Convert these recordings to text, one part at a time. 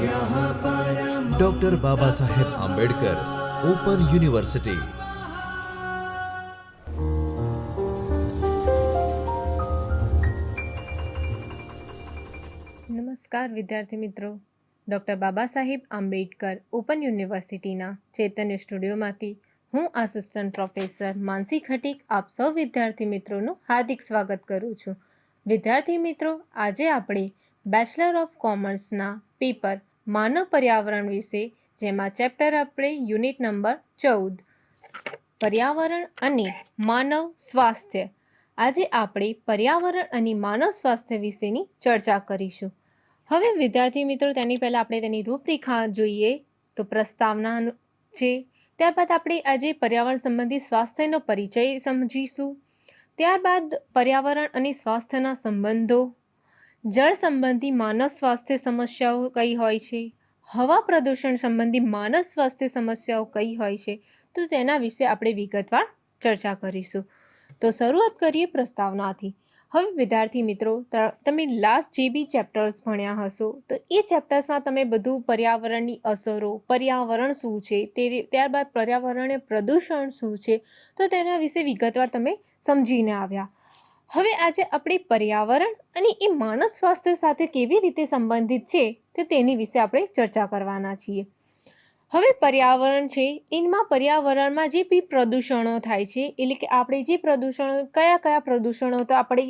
Doctor Baba Saheb Ambedkar open university નમસ્કાર, વિદ્યાર્થી મિત્રો. ડૉક્ટર બાબા સાહેબ આંબેડકર ઓપન યુનિવર્સિટીના ચૈતન્ય સ્ટુડિયોમાંથી હું આસિસ્ટન્ટ પ્રોફેસર માનસી ખટીક આપ સૌ વિદ્યાર્થી મિત્રોનું હાર્દિક સ્વાગત કરું છું. વિદ્યાર્થી મિત્રો, આજે આપણે બેચલર ઓફ કોમર્સના પેપર માનવ પર્યાવરણ વિશે, જેમાં ચેપ્ટર આપણે યુનિટ નંબર ચૌદ. પર્યાવરણ અને માનવ સ્વાસ્થ્ય. આજે આપણે પર્યાવરણ અને માનવ સ્વાસ્થ્ય વિશેની ચર્ચા કરીશું. હવે વિદ્યાર્થી મિત્રો, તેની પહેલાં આપણે તેની રૂપરેખા જોઈએ, તો પ્રસ્તાવના છે. ત્યારબાદ આપણે આજે પર્યાવરણ સંબંધી સ્વાસ્થ્યનો પરિચય સમજીશું. ત્યારબાદ પર્યાવરણ અને સ્વાસ્થ્યના સંબંધો જળ સંબંધી માનવ સ્વાસ્થ્ય સમસ્યાઓ કઈ હોય છે? હવા પ્રદૂષણ સંબંધી માનવ સ્વાસ્થ્ય સમસ્યાઓ કઈ હોય છે? તો તેના વિશે આપણે વિગતવાર ચર્ચા કરીશું. તો શરૂઆત કરીએ પ્રસ્તાવનાથી. હવે વિદ્યાર્થી મિત્રો તમે લાસ્ટ જે બી ચેપ્ટર્સ ભણ્યા હશો, તો એ ચેપ્ટર્સમાં તમે બધું પર્યાવરણની અસરો, પર્યાવરણ શું છે? તે, ત્યારબાદ પર્યાવરણીય પ્રદૂષણ શું છે? તો તેના વિશે વિગતવાર તમે સમજીને આવ્યા. હવે આજે આપણે પર્યાવરણ અને એ માનસ સ્વાસ્થ્ય સાથે કેવી રીતે સંબંધિત છે તે તેની વિશે આપણે ચર્ચા કરવાના છીએ. હવે પર્યાવરણ છે, એમાં પર્યાવરણમાં જે બી પ્રદૂષણો થાય છે, એટલે કે આપણે જે પ્રદૂષણો, કયા કયા પ્રદૂષણો તો આપણે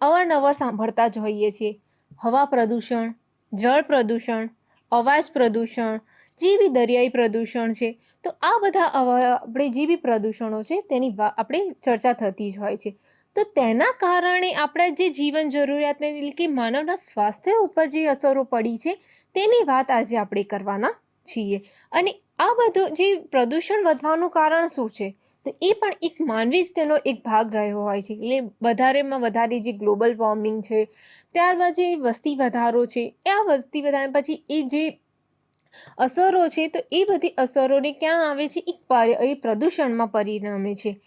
અવારનવાર સાંભળતા જ હોઈએ છીએ. હવા પ્રદૂષણ, જળ પ્રદૂષણ, અવાજ પ્રદૂષણ, જે બી દરિયાઈ પ્રદૂષણ છે, તો આ બધા આપણે જે બી પ્રદૂષણો છે તેની આપણે ચર્ચા થતી જ હોય છે. તો તેના કારણે આપણા જે જીવન જરૂરિયાતને એટલે કે માનવના સ્વાસ્થ્ય ઉપર જે અસરો પડી છે, તેની વાત આજે આપણે કરવાના છીએ. અને આ બધું જે પ્રદૂષણ વધવાનું કારણ શું છે? તો એ પણ એક માનવી જ તેનો એક ભાગ રહ્યો હોય છે. એટલે વધારેમાં વધારે જે ગ્લોબલ વોર્મિંગ છે, ત્યારબાદ જે વસ્તી વધારો છે, એ આ વસ્તી વધારા પછી એ જે અસરો છે, તો એ બધી અસરોને ક્યાં આવે છે? એક એ પ્રદૂષણમાં પરિણમે છે.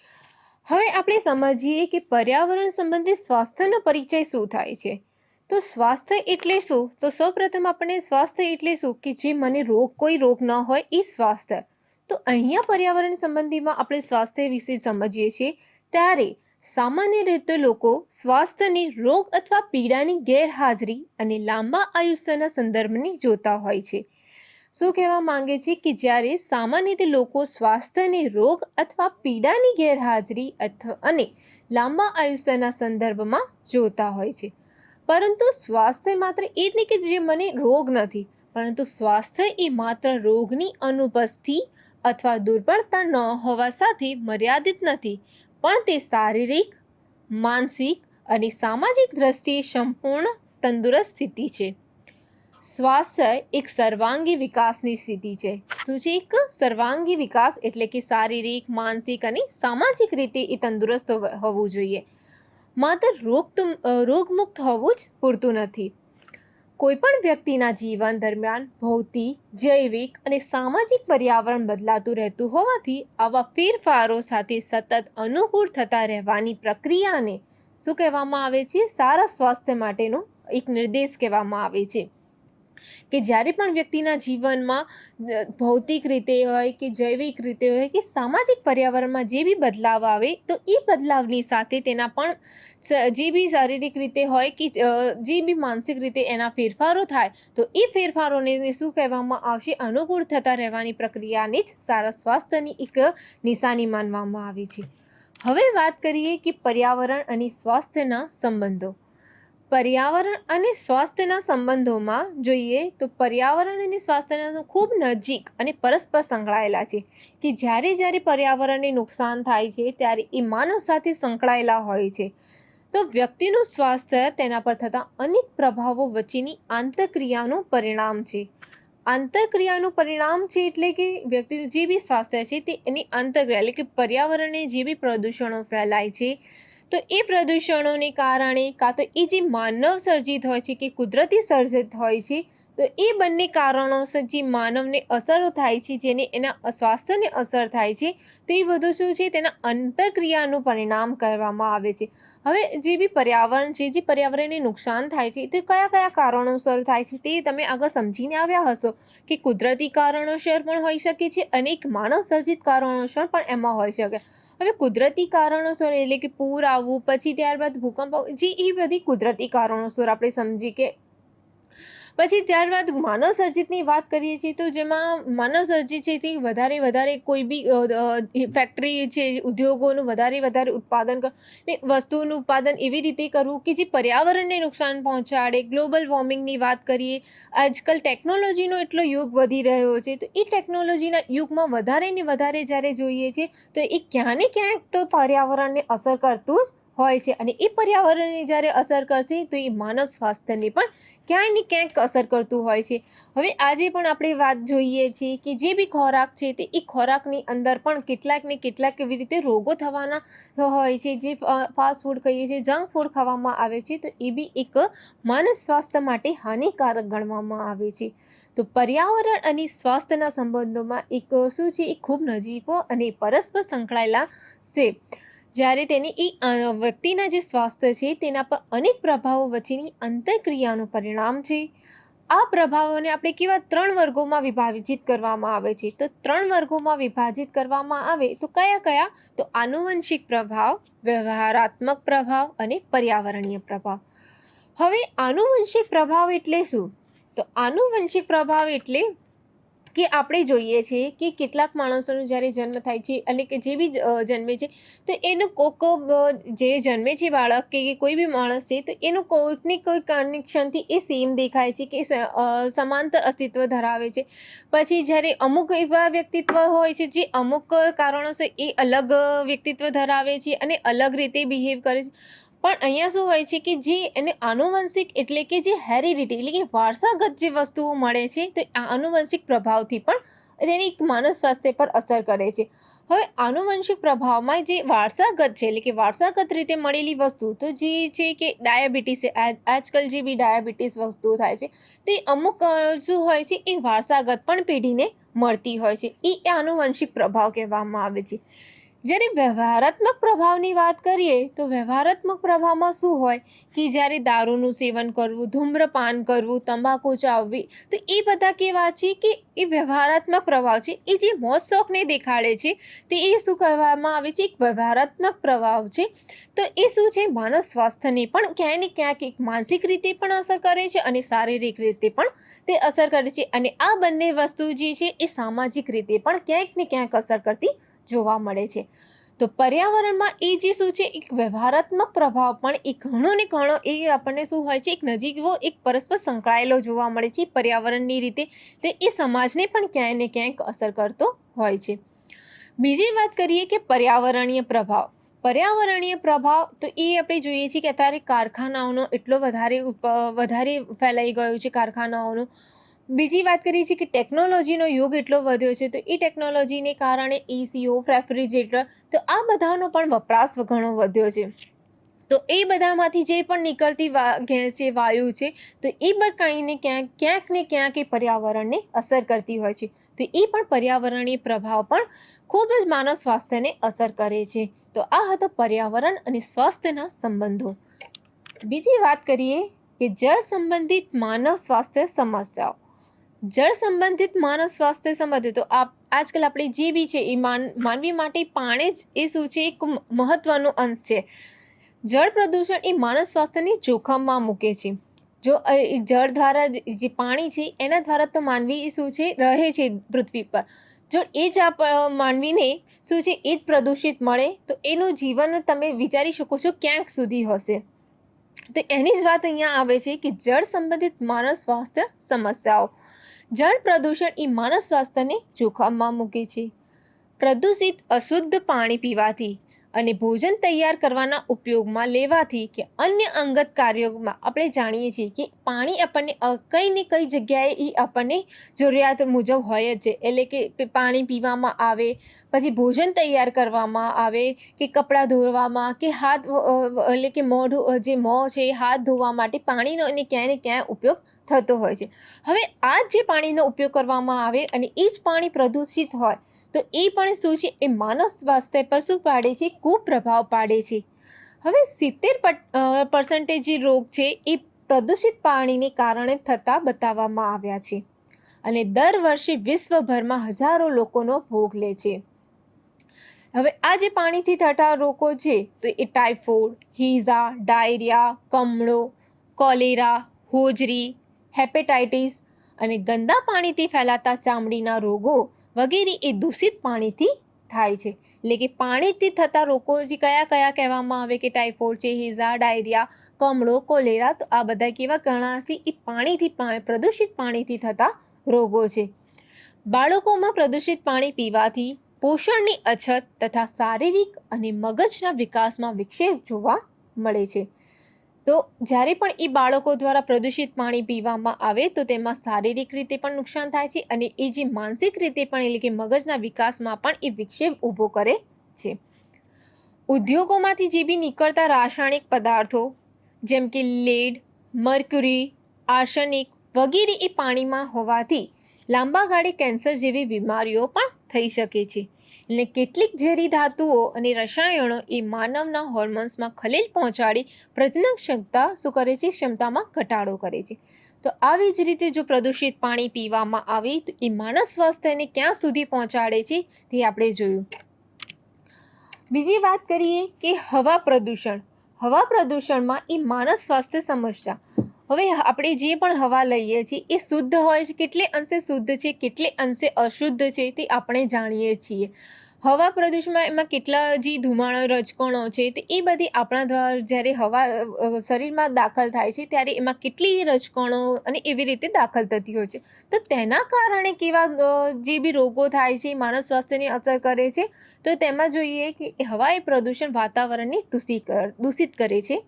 હવે આપણે સમજીએ કે પર્યાવરણ સંબંધિત સ્વાસ્થ્યનો પરિચય શું થાય છે? તો સ્વાસ્થ્ય એટલે શું? તો સૌપ્રથમ આપણે સ્વાસ્થ્ય એટલે શું? કે જે મને રોગ, કોઈ રોગ ન હોય એ સ્વાસ્થ્ય. તો અહીંયા પર્યાવરણ સંબંધીમાં આપણે સ્વાસ્થ્ય વિશે સમજીએ છીએ. ત્યારે સામાન્ય રીતે લોકો સ્વાસ્થ્યને રોગ અથવા પીડાની ગેરહાજરી અને લાંબા આયુષ્યના સંદર્ભને જોતા હોય છે. શું કહેવા માંગે છે કે જ્યારે સામાન્ય રીતે લોકો સ્વાસ્થ્યને રોગ અથવા પીડાની ગેરહાજરી અથવા અને લાંબા આયુષ્યના સંદર્ભમાં જોતા હોય છે. પરંતુ સ્વાસ્થ્ય માત્ર એ જ નહીં કે જે મને રોગ નથી, પરંતુ સ્વાસ્થ્ય એ માત્ર રોગની અનુપસ્થિતિ અથવા દુર્બળતા ન હોવા સાથે મર્યાદિત નથી, પણ તે શારીરિક, માનસિક અને સામાજિક દ્રષ્ટિએ સંપૂર્ણ તંદુરસ્ત સ્થિતિ છે. સ્વાસ્થ્ય એક સર્વાંગી વિકાસની સ્થિતિ છે. શું છે એક સર્વાંગી વિકાસ એટલે કે શારીરિક, માનસિક અને સામાજિક રીતે એ તંદુરસ્ત હોવું જોઈએ. માત્ર રોગ રોગમુક્ત હોવું જ પૂરતું નથી. કોઈપણ વ્યક્તિના જીવન દરમિયાન ભૌતિક, જૈવિક અને સામાજિક પર્યાવરણ બદલાતું રહેતું હોવાથી આવા ફેરફારો સાથે સતત અનુકૂળ થતા રહેવાની પ્રક્રિયાને શું કહેવામાં આવે છે? સારા સ્વાસ્થ્ય માટેનો એક નિર્દેશ કહેવામાં આવે છે. કે જ્યારે પણ વ્યક્તિના જીવનમાં ભૌતિક રીતે હોય કે જૈવિક રીતે હોય કે સામાજિક પર્યાવરણમાં જે બી બદલાવ આવે, તો એ બદલાવની સાથે તેના પણ જે બી શારીરિક રીતે હોય કે જે બી માનસિક રીતે એના ફેરફારો થાય, તો એ ફેરફારોને શું કહેવામાં આવશે? અનુકૂળ થતા રહેવાની પ્રક્રિયાને જ સારા સ્વાસ્થ્યની એક નિશાની માનવામાં આવે છે. હવે વાત કરીએ કે પર્યાવરણ અને સ્વાસ્થ્યના સંબંધો. પર્યાવરણ અને સ્વાસ્થ્યના સંબંધોમાં જોઈએ તો પર્યાવરણ અને સ્વાસ્થ્યના ખૂબ નજીક અને પરસ્પર સંકળાયેલા છે. કે જ્યારે જ્યારે પર્યાવરણને નુકસાન થાય છે, ત્યારે એ માનવ સાથે સંકળાયેલા હોય છે. તો વ્યક્તિનું સ્વાસ્થ્ય તેના પર થતા અનેક પ્રભાવો વચ્ચેની આંતરક્રિયાનું પરિણામ છે. આંતરક્રિયાનું પરિણામ છે એટલે કે વ્યક્તિનું જે બી સ્વાસ્થ્ય છે તે એની આંતરક્રિયા, એટલે કે પર્યાવરણને જે બી પ્રદૂષણો ફેલાય છે તો એ પ્રદૂષણોને કારણે કાં તો એ જે માનવ સર્જિત હોય છે કે કુદરતી સર્જિત હોય છે, તો એ બંને કારણોસર જે માનવને અસરો થાય છે, જેને એના સ્વાસ્થ્યને અસર થાય છે, તો એ બધું શું છે? તેના અંતરક્રિયાનું પરિણામ કરવામાં આવે છે. હવે જે બી પર્યાવરણ છે જે પર્યાવરણને નુકસાન થાય છે, તે કયા કયા કારણોસર થાય છે તે તમે આગળ સમજીને આવ્યા હશો કે કુદરતી કારણોસર પણ હોઈ શકે છે અને એક માનવ કારણોસર પણ એમાં હોઈ શકે. હવે કુદરતી કારણોસર એટલે કે પૂર આવવું, પછી ત્યારબાદ ભૂકંપ આવવું, જે એ બધી કુદરતી કારણોસર આપણે સમજી કે પછી ત્યારબાદ માનવ સર્જિતની વાત કરીએ છીએ તો જેમાં માનવ સર્જિત છે તે વધારે વધારે કોઈ બી ફેક્ટરી છે, ઉદ્યોગોનું વધારે વધારે ઉત્પાદન ને વસ્તુઓનું ઉત્પાદન એવી રીતે કરવું કે જે પર્યાવરણને નુકસાન પહોંચાડે. ગ્લોબલ વોર્મિંગની વાત કરીએ, આજકાલ ટેકનોલોજીનો એટલો યુગ વધી રહ્યો છે, તો એ ટેકનોલોજીના યુગમાં વધારે ને વધારે જ્યારે જોઈએ છે, તો એ ક્યાં ને ક્યાંક તો પર્યાવરણને અસર કરતું જ હોય છે અને એ પર્યાવરણને જ્યારે અસર કરશે, તો એ માનવ સ્વાસ્થ્યને પણ ક્યાંય ને ક્યાંક અસર કરતું હોય છે. હવે આજે પણ આપણે વાત જોઈએ છીએ કે જે બી ખોરાક છે તે એ ખોરાકની અંદર પણ કેટલાક ને કેટલાક એવી રીતે રોગો થવાના હોય છે. જે ફાસ્ટ ફૂડ કહીએ છીએ, જંક ફૂડ ખાવામાં આવે છે, તો એ બી એક માનવ સ્વાસ્થ્ય માટે હાનિકારક ગણવામાં આવે છે. તો પર્યાવરણ અને સ્વાસ્થ્યના સંબંધોમાં એક શું છે? એ ખૂબ નજીકો અને પરસ્પર સંકળાયેલા છે. જ્યારે તેની એ વ્યક્તિના જે સ્વાસ્થ્ય છે, તેના પર અનેક પ્રભાવો વચ્ચેની અંતરક્રિયાનું પરિણામ છે. આ પ્રભાવોને આપણે કેવા ત્રણ વર્ગોમાં વિભાજિત કરવામાં આવે છે? તો ત્રણ વર્ગોમાં વિભાજિત કરવામાં આવે તો કયા કયા? તો આનુવંશિક પ્રભાવ, વ્યવહારાત્મક પ્રભાવ અને પર્યાવરણીય પ્રભાવ. હવે આનુવંશિક પ્રભાવ એટલે શું? તો આનુવંશિક પ્રભાવ એટલે કે આપણે જોઈએ છીએ કે કેટલાક માણસોનો જ્યારે જન્મ થાય છે અને કે જે બી જન્મે છે, તો એનો કોક જે જન્મે છે બાળક કે કોઈ બી માણસ છે તો એનું કોઈકને કોઈ કનેક્શનથી એ સેમ દેખાય છે કે સમાંતર અસ્તિત્વ ધરાવે છે. પછી જ્યારે અમુક એવા વ્યક્તિત્વ હોય છે જે અમુક કારણોસર એ અલગ વ્યક્તિત્વ ધરાવે છે અને અલગ રીતે બિહેવ કરે છે. પણ અહીંયા શું હોય છે કે જે એને આનુવંશિક એટલે કે જે હેરિડિટી એટલે કે વારસાગત જે વસ્તુઓ મળે છે, તો આ આનુવંશિક પ્રભાવથી પણ તેની માનવ સ્વાસ્થ્ય પર અસર કરે છે. હવે આનુવંશિક પ્રભાવમાં જે વારસાગત છે એટલે કે વારસાગત રીતે મળેલી વસ્તુ, તો જે છે કે ડાયાબિટીસ આજકાલ જે બી ડાયાબિટીસ વસ્તુઓ થાય છે, તે અમુક શું હોય છે, એ વારસાગત પણ પેઢીને મળતી હોય છે. એ આનુવંશિક પ્રભાવ કહેવામાં આવે છે. જ્યારે વ્યવહારાત્મક પ્રભાવની વાત કરીએ, તો વ્યવહારાત્મક પ્રભાવમાં શું હોય? કે જ્યારે દારૂનું સેવન કરવું, ધૂમ્રપાન કરવું, તંબાકુ ચાવવી, તો એ બધા કેવા છે કે એ વ્યવહારાત્મક પ્રભાવ છે. એ જે મોજ શોખને દેખાડે છે, તો એ શું કહેવામાં આવે છે? એક વ્યવહારાત્મક પ્રભાવ છે. તો એ શું છે? માનવ સ્વાસ્થ્યને પણ ક્યાંય ને ક્યાંક એક માનસિક રીતે પણ અસર કરે છે અને શારીરિક રીતે પણ તે અસર કરે છે. અને આ બંને વસ્તુ જે છે, એ સામાજિક રીતે પણ ક્યાંક ને ક્યાંક અસર કરતી જોવા મળે છે. તો પર્યાવરણમાં એ જે શું છે, એક વ્યવહારાત્મક પ્રભાવ પણ એ ઘણો ને ઘણો એ આપણને શું હોય છે, એક નજીકવો એક પરસ્પર સંકળાયેલો જોવા મળે છે, પર્યાવરણની રીતે. તે એ સમાજને પણ ક્યાંય ને ક્યાંક અસર કરતો હોય છે. બીજી વાત કરીએ કે પર્યાવરણીય પ્રભાવ. પર્યાવરણીય પ્રભાવ તો એ આપણે જોઈએ છીએ કે અત્યારે કારખાનાઓનો એટલો વધારે વધારે ફેલાઈ ગયો છે કારખાનાઓનો. બીજી વાત કરીએ છીએ કે ટેકનોલોજીનો યુગ એટલો વધ્યો છે, તો એ ટેકનોલોજીને કારણે એસીઓ રેફ્રિજરેટર તો આ બધાનો પણ વપરાશ ઘણો વધ્યો છે. તો એ બધામાંથી જે પણ નીકળતી ગેસ છે વાયુ છે, તો એ પણ કાંઈને ક્યાંક ક્યાંક ને ક્યાંક એ પર્યાવરણને અસર કરતી હોય છે. તો એ પણ પર્યાવરણીય પ્રભાવ પણ ખૂબ જ માનવ સ્વાસ્થ્યને અસર કરે છે. તો આ હતો પર્યાવરણ અને સ્વાસ્થ્યના સંબંધો. બીજી વાત કરીએ કે જળ સંબંધિત માનવ સ્વાસ્થ્ય સમસ્યાઓ. જળ સંબંધિત માનવ સ્વાસ્થ્ય સંબંધિત, તો આપ આજકાલ આપણે જે બી છે એ માન, માનવી માટે પાણી જ એ શું છે, એક મહત્વનો અંશ છે. જળ પ્રદૂષણ એ માનવ સ્વાસ્થ્યને જોખમમાં મૂકે છે. જો એ જળ દ્વારા જ- પાણી છે એના દ્વારા તો માનવી શું છે, રહે છે પૃથ્વી પર. જો એ જ આપ માનવીને શું છે, એ જ પ્રદૂષિત મળે, તો એનું જીવન તમે વિચારી શકો છો ક્યાંક સુધી હશે. તો એની જ વાત અહીંયા આવે છે કે જળ સંબંધિત માનવ સ્વાસ્થ્ય સમસ્યાઓ. જળ પ્રદૂષણ એ માનવ સ્વાસ્થ્યને જોખમમાં મૂકે છે. પ્રદૂષિત અશુદ્ધ પાણી પીવાથી અને ભોજન તૈયાર કરવાના ઉપયોગમાં લેવાથી કે અન્ય અંગત કાર્યોમાં આપણે જાણીએ છીએ કે પાણી આપણને કઈ ને કઈ જગ્યાએ એ આપણને જરૂરિયાત મુજબ હોય જ. છે એટલે કે પાણી પીવામાં આવે, પછી ભોજન તૈયાર કરવામાં આવે, કે કપડાં ધોવામાં, કે હાથ એટલે કે મોઢું જે મોં છે હાથ ધોવા માટે પાણીનો એને ક્યાંય ને ક્યાંય ઉપયોગ થતો હોય છે. હવે આ જે પાણીનો ઉપયોગ કરવામાં આવે અને એ જ પાણી પ્રદૂષિત હોય તો એ પણ શું છે? એ માનવ સ્વાસ્થ્ય પર શું પાડે છે? કુપ્રભાવ પાડે છે. હવે સિત્તેર પર્સન્ટેજ જે રોગ છે, એ પ્રદૂષિત પાણીને કારણે થતા બતાવવામાં આવ્યા છે. અને દર વર્ષે વિશ્વભરમાં હજારો લોકોનો ભોગ લે છે. હવે આ જે પાણીથી થતા રોગો છે, તો એ ટાઇફોઇડ, હીઝા, ડાયરિયા, કમળો, કોલેરા, હોજરી, હેપેટાઇટિસ અને ગંદા પાણીથી ફેલાતા ચામડીના રોગો વગેરે એ દૂષિત પાણીથી થાય છે. એટલે કે પાણીથી થતા રોગો જે કયા કયા કહેવામાં આવે કે ટાઇફોઇડ છે, હિઝા, ડાયરિયા, કમળો, કોલેરા, તો આ બધા કેવા ગણાશે એ પાણીથી પ્રદૂષિત પાણીથી થતા રોગો છે. બાળકોમાં પ્રદૂષિત પાણી પીવાથી પોષણની અછત તથા શારીરિક અને મગજના વિકાસમાં વિક્ષેપ જોવા મળે છે. તો જ્યારે પણ એ બાળકો દ્વારા પ્રદૂષિત પાણી પીવામાં આવે તો તેમાં શારીરિક રીતે પણ નુકસાન થાય છે અને એ જે માનસિક રીતે પણ એટલે કે મગજના વિકાસમાં પણ એ વિક્ષેપ ઊભો કરે છે. ઉદ્યોગોમાંથી જે બી નીકળતા રાસાયણિક પદાર્થો, જેમ કે લેડ, મર્ક્યુરી, આર્સેનિક વગેરે એ પાણીમાં હોવાથી લાંબા ગાળે કેન્સર જેવી બીમારીઓ પણ થઈ શકે છે. એટલે કેટલીક ઝેરી ધાતુઓ અને રસાયણો એ માનવના હોર્મોન્સમાં ખલેલ પહોંચાડી પ્રજનન ક્ષમતા શું કરે છે? ક્ષમતામાં ઘટાડો કરે છે. તો આવી જ રીતે જો પ્રદૂષિત પાણી પીવામાં આવે તો એ માનવ સ્વાસ્થ્યને ક્યાં સુધી પહોંચાડે છે? તે આપણે જોયું. બીજી વાત કરીએ કે હવા પ્રદૂષણ. હવા પ્રદૂષણમાં એ માનવ સ્વાસ્થ્ય સમસ્યા. હવે આપણે જે પણ હવા લઈએ છીએ, એ શુદ્ધ હોય છે, કેટલે અંશે શુદ્ધ છે, કેટલે અંશે અશુદ્ધ છે, તે આપણે જાણીએ છીએ. હવા પ્રદૂષણમાં એમાં કેટલા જે ધુમાડો, રજકણો છે, તે એ બધી આપણા દ્વારા જ્યારે હવા શરીરમાં દાખલ થાય છે, ત્યારે એમાં કેટલી રજકણો અને એવી રીતે દાખલ થતી હોય છે. તો તેના કારણે કેવા જે બી રોગો થાય છે, માનવ સ્વાસ્થ્યને અસર કરે છે, તો તેમાં જોઈએ કે હવા એ પ્રદૂષણ વાતાવરણને દૂષિત દૂષિત કરે છે.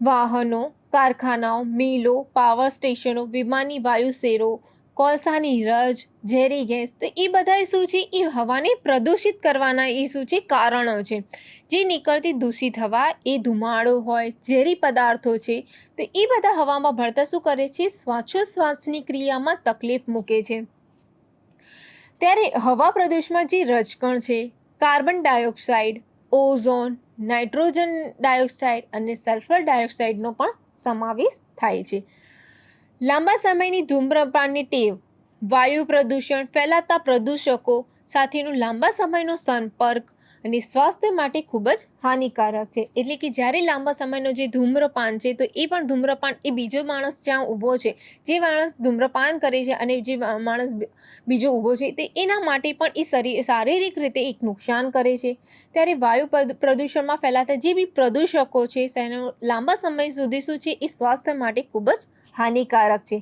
વાહનો કારખાનાઓ, મિલો, પાવર સ્ટેશનો, વિમાની વાયુ શેરો, કોલસાની રજ, ઝેરી ગેસ, તો એ બધા શું છે? એ હવાને પ્રદૂષિત કરવાના એ શું છે? કારણો છે. જે નીકળતી દૂષિત હવા, એ ધુમાડો હોય, ઝેરી પદાર્થો છે, તો એ બધા હવામાં ભળતા શું કરે છે? શ્વાસોશ્વાસની ક્રિયામાં તકલીફ મૂકે છે. ત્યારે હવા પ્રદૂષમાં જે રજકણ છે, carbon dioxide, ozone, nitrogen dioxide અને સલ્ફર ડાયોક્સાઇડનો પણ સમાવેશ થાય છે. લાંબા સમયની ધૂમ્રપાનની ટેવ, વાયુ પ્રદૂષણ ફેલાતા પ્રદૂષકો સાથેનો લાંબા સમયનો સંપર્ક અને સ્વાસ્થ્ય માટે ખૂબ જ હાનિકારક છે. એટલે કે જ્યારે લાંબા સમયનો જે ધૂમ્રપાન છે, તો એ પણ ધૂમ્રપાન, એ બીજો માણસ જ્યાં ઊભો છે, જે માણસ ધૂમ્રપાન કરે છે અને જે માણસ બીજો ઊભો છે, તે એના માટે પણ એ શરીર શારીરિક રીતે એક નુકસાન કરે છે. ત્યારે વાયુ પ્રદૂષણમાં ફેલાતા જે બી પ્રદૂષકો છે, તેનો લાંબા સમય સુધી શું છે, એ સ્વાસ્થ્ય માટે ખૂબ જ હાનિકારક છે.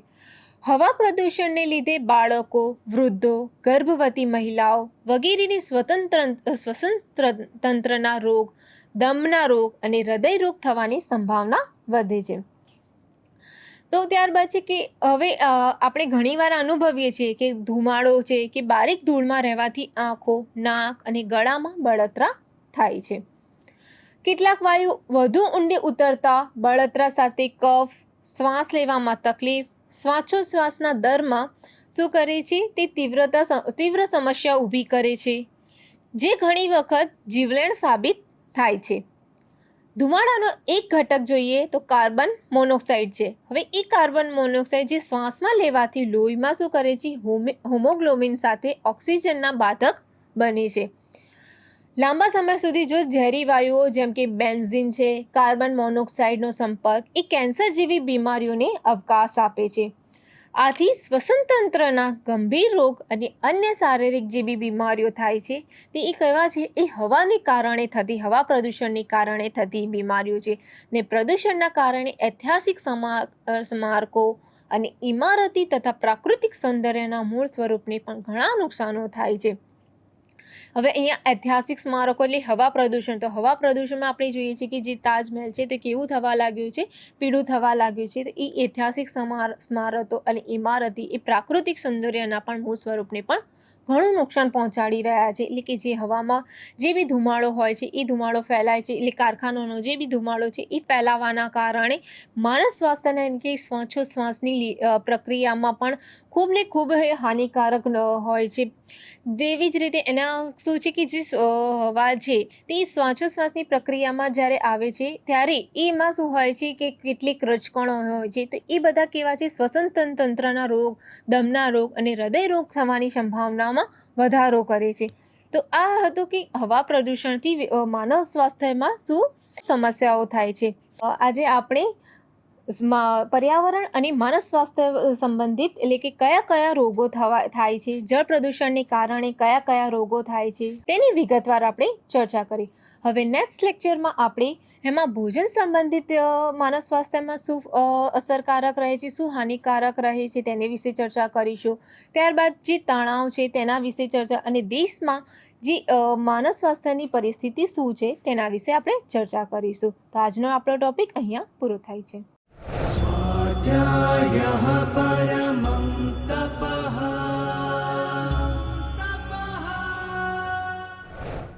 હવા પ્રદૂષણને લીધે બાળકો, વૃદ્ધો, ગર્ભવતી મહિલાઓ વગેરેની સ્વતંત્ર શ્વસન તંત્રના રોગ, દમના રોગ અને હૃદય રોગ થવાની સંભાવના વધે છે. તો ત્યારબાદ છે કે હવે આપણે ઘણીવાર અનુભવીએ છીએ કે ધુમાડો છે કે બારીક ધૂળમાં રહેવાથી આંખો, નાક અને ગળામાં બળતરા થાય છે. કેટલાક વાયુ વધુ ઊંડે ઉતરતા બળતરા સાથે કફ, શ્વાસ લેવામાં તકલીફ શ્વાસોશ્વાસના દરમાં શું કરે છે? તે તીવ્રતા તીવ્ર સમસ્યા ઊભી કરે છે, જે ઘણી વખત જીવલેણ સાબિત થાય છે. ધુમાડાનો એક ઘટક જોઈએ તો કાર્બન મોનોક્સાઇડ છે. હવે એ કાર્બન મોનોક્સાઇડ જે શ્વાસમાં લેવાથી લોહીમાં શું કરે છે? હોમોગ્લોબિન સાથે ઓક્સિજનના બાધક બને છે. લાંબા સમય સુધી જો ઝેરી વાયુઓ જેમ કે બેન્ઝિન છે, કાર્બન મોનોક્સાઇડનો સંપર્ક, એ કેન્સર જેવી બીમારીઓને અવકાશ આપે છે. આથી શ્વસનતંત્રના ગંભીર રોગ અને અન્ય શારીરિક જેવી બીમારીઓ થાય છે. તે એ કહેવા છે, એ હવાને કારણે થતી, હવા પ્રદૂષણને કારણે થતી બીમારીઓ છે. ને પ્રદૂષણના કારણે ઐતિહાસિક સમા સ્મારકો અને ઇમારતી તથા પ્રાકૃતિક સૌંદર્યના મૂળ સ્વરૂપને પણ ઘણા નુકસાનો થાય છે. હવે અહીંયા ઐતિહાસિક સ્મારકો એટલે હવા પ્રદૂષણ. તો હવા પ્રદૂષણમાં આપણે જોઈએ છીએ કે જે તાજમહેલ છે, તે કેવું થવા લાગ્યું છે? પીળું થવા લાગ્યું છે. તો એ ઐતિહાસિક સમાર, સ્મારતો અને ઇમારતી એ પ્રાકૃતિક સૌંદર્યના પણ મૂળ સ્વરૂપને પણ ઘણું નુકસાન પહોંચાડી રહ્યા છે. એટલે કે જે હવામાં જે બી ધુમાડો હોય છે એ ધુમાડો ફેલાય છે. એટલે કારખાનાનો જે બી ધુમાડો છે એ ફેલાવાના કારણે માનસ સ્વાસ્થ્યને એમ કે શ્વાસોશ્વાસની પ્રક્રિયામાં પણ ખૂબ ને ખૂબ હાનિકારક ન હોય છે. તેવી જ રીતે એના શું છે કે જે હવા છે તે શ્વાસોશ્વાસની પ્રક્રિયામાં જ્યારે આવે છે ત્યારે એમાં શું હોય છે કે કેટલીક રજકણો હોય છે તો એ બધા કેવા છે શ્વસન તંત્રના રોગ, દમના રોગ અને હૃદય રોગ થવાની સંભાવનામાં વધારો કરે છે. તો આ હતું કે હવા પ્રદૂષણથી માનવ સ્વાસ્થ્યમાં શું સમસ્યાઓ થાય છે. આજે આપણે પર્યાવરણ અને માનવ સ્વાસ્થ્ય સંબંધિત એટલે કે કયા કયા રોગો થવા, થાય છે, જળ પ્રદૂષણને કારણે કયા કયા રોગો થાય છે, તેની વિગતવાર આપણે ચર્ચા કરી. હવે નેક્સ્ટ લેક્ચરમાં આપણે એમાં ભોજન સંબંધિત માનવ સ્વાસ્થ્યમાં શું અસરકારક રહે છે, શું હાનિકારક રહે છે, તેની વિશે ચર્ચા કરીશું. ત્યારબાદ જે તણાવ છે, તેના વિશે ચર્ચા અને દેશમાં જે માનવ સ્વાસ્થ્યની પરિસ્થિતિ શું છે, તેના વિશે આપણે ચર્ચા કરીશું. તો આજનો આપણો ટોપિક અહીંયા પૂરો થાય છે. स्वाध्यायः परमः